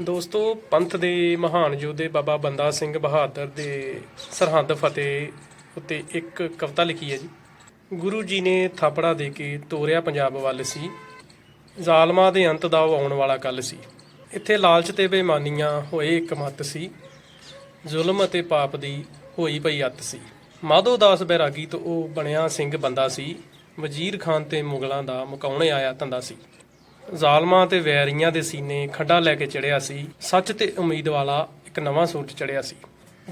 ਦੋਸਤੋ, ਪੰਥ ਦੇ ਮਹਾਨ ਯੋਧੇ ਬਾਬਾ ਬੰਦਾ ਸਿੰਘ ਬਹਾਦਰ ਦੇ ਸਰਹੰਦ ਫਤਿਹ ਉੱਤੇ ਇੱਕ ਕਵਿਤਾ ਲਿਖੀ ਹੈ ਜੀ। ਗੁਰੂ ਜੀ ਨੇ ਥਾਪੜਾ ਦੇ ਕੇ ਤੋਰਿਆ ਪੰਜਾਬ ਵੱਲ ਸੀ। ਜ਼ਾਲਮਾਂ ਦੇ ਅੰਤ ਦਾ ਉਹ ਆਉਣ ਵਾਲਾ ਕੱਲ ਸੀ। ਇੱਥੇ ਲਾਲਚ ਤੇ ਬੇਈਮਾਨੀਆਂ ਹੋਏ ਇੱਕ ਮੱਤ ਸੀ। ਜ਼ੁਲਮ ਅਤੇ ਪਾਪ ਦੀ ਹੋਈ ਪਈ ਅੱਤ ਸੀ। ਮਾਧੋ ਦਾਸ ਬੈਰਾਗੀ ਤੋਂ ਉਹ ਬਣਿਆ ਸਿੰਘ ਬੰਦਾ ਸੀ। ਵਜ਼ੀਰ ਖਾਨ ਤੇ ਮੁਗਲਾਂ ਦਾ ਮੁਕਾਉਣੇ ਆਇਆ ਧੰਦਾ ਸੀ। ਜ਼ਾਲਮਾਂ ਤੇ ਵੈਰੀਆਂ ਦੇ ਸੀਨੇ ਖੱਡਾ ਲੈ ਕੇ ਚੜਿਆ ਸੀ। ਸੱਚ ਤੇ ਉਮੀਦ ਵਾਲਾ ਇੱਕ ਨਵਾਂ ਸੂਰਜ ਚੜਿਆ ਸੀ।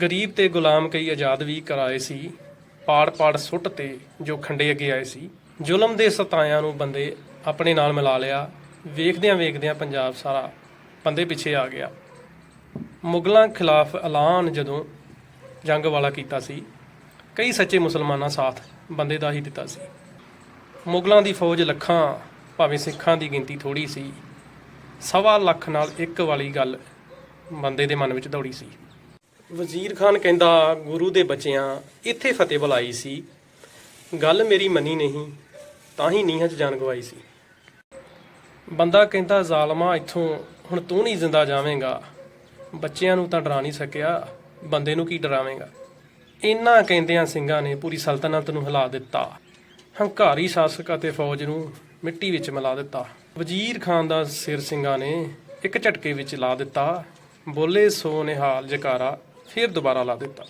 ਗਰੀਬ ਤੇ ਗੁਲਾਮ ਕਈ ਆਜ਼ਾਦ ਵੀ ਕਰਾਏ ਸੀ। ਪਾੜ ਪਾੜ ਸੁੱਟ ਤੇ ਜੋ ਖੰਡੇ ਅੱਗੇ ਆਏ ਸੀ। ਜ਼ੁਲਮ ਦੇ ਸਤਾਇਆਂ ਨੂੰ ਬੰਦੇ ਆਪਣੇ ਨਾਲ ਮਿਲਾ ਲਿਆ। ਵੇਖਦਿਆਂ ਵੇਖਦਿਆਂ ਪੰਜਾਬ ਸਾਰਾ ਬੰਦੇ ਪਿੱਛੇ ਆ ਗਿਆ। ਮੁਗਲਾਂ ਖਿਲਾਫ ਐਲਾਨ ਜਦੋਂ ਜੰਗ ਵਾਲਾ ਕੀਤਾ ਸੀ, ਕਈ ਸੱਚੇ ਮੁਸਲਮਾਨਾਂ ਸਾਥ ਬੰਦੇ ਦਾ ਹੀ ਦਿੱਤਾ ਸੀ। ਮੁਗਲਾਂ ਦੀ ਫੌਜ ਲੱਖਾਂ ਭਾਵੇਂ ਸਿੱਖਾਂ ਦੀ ਗਿਣਤੀ ਥੋੜੀ ਸੀ, ਸਵਾ ਲੱਖ ਨਾਲ ਇੱਕ ਵਾਲੀ ਗੱਲ ਬੰਦੇ ਦੇ ਮਨ ਵਿੱਚ ਦੌੜੀ ਸੀ। ਵਜ਼ੀਰ ਖਾਨ ਕਹਿੰਦਾ, ਗੁਰੂ ਦੇ ਬੱਚਿਆਂ, ਇੱਥੇ ਫਤਿਹ ਬੁਲਾਈ ਸੀ। ਗੱਲ ਮੇਰੀ ਮੰਨੀ ਨਹੀਂ, ਤਾਂ ਹੀ ਨੀਹਾਂ 'ਚ ਜਾਨ ਗਵਾਈ ਸੀ। ਬੰਦਾ ਕਹਿੰਦਾ, ਜ਼ਾਲਮਾ ਇੱਥੋਂ, ਹੁਣ ਤੂੰ ਨਹੀਂ ਜ਼ਿੰਦਾ ਜਾਵੇਂਗਾ। ਬੱਚਿਆਂ ਨੂੰ ਤਾਂ ਡਰਾ ਨਹੀਂ ਸਕਿਆ, ਬੰਦੇ ਨੂੰ ਕੀ ਡਰਾਵੇਂਗਾ? ਇੰਨਾ ਕਹਿੰਦਿਆਂ ਸਿੰਘਾਂ ਨੇ ਪੂਰੀ ਸਲਤਨਤ ਨੂੰ ਹਿਲਾ ਦਿੱਤਾ। ਹੰਕਾਰੀ ਸ਼ਾਸਕ ਅਤੇ ਫੌਜ ਨੂੰ ਮਿੱਟੀ ਵਿੱਚ ਮਿਲਾ ਦਿੱਤਾ। ਵਜ਼ੀਰ ਖਾਨ ਦਾ ਸਿਰ ਸਿੰਘਾਂ ਨੇ ਇੱਕ ਝਟਕੇ ਵਿੱਚ ਲਾ ਦਿੱਤਾ। ਬੋਲੇ ਸੋ ਨਿਹਾਲ ਜਕਾਰਾ ਫਿਰ ਦੁਬਾਰਾ ਲਾ ਦਿੱਤਾ।